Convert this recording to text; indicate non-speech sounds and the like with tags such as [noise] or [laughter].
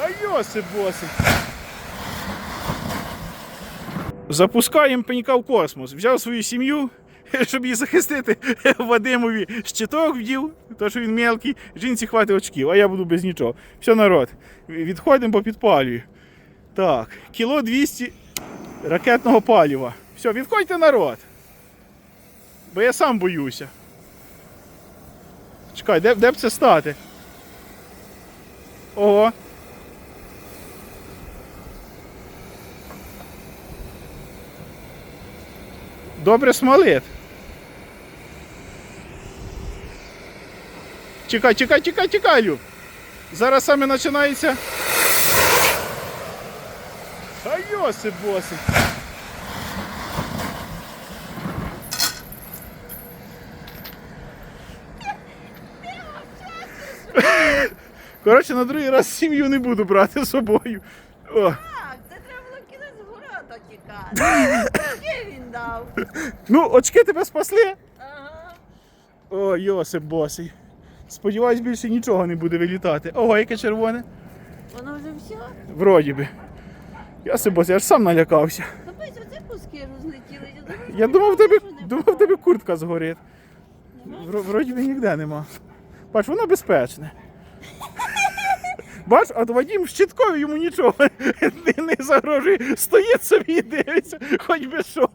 А йоси боси. Запускаємо пенька в космос. Взяв свою сім'ю, [laughs] щоб її захистити. [laughs] Вадимові щиток вдів, то що він мелкий, жінці хватить очків, а я буду без нічого. Все, народ. Відходимо по підпалюю. Так, кіло 200 ракетного палива. Все, відходьте народ. Бо я сам боюся. Чекай, де, де б це стати? Ого. Добре смолит. Чекай, чекай, чекай, чекай, Люб. Зараз саме починається. А йоси боси. Коротше, на другий раз сім'ю не буду брати з собою. О. города тікати. Скільки він дав? Ну, очки тебе спасли. Ага. О, Йосип босий. Сподіваюсь, більше нічого не буде вилітати. Ого, яке червоне. Воно вже все? Вроді би. Йосип босий, я ж сам налякався. Капець, оце куски розлетіли. Я думав, в тебе, що не думав, в тебе куртка згорить. Вро- Вроді би ніде нема. Бач, воно безпечне. Бач, а Вадім щитковий йому нічого [laughs] не загрожує. Стоїть собі і дивиться, хоч би що.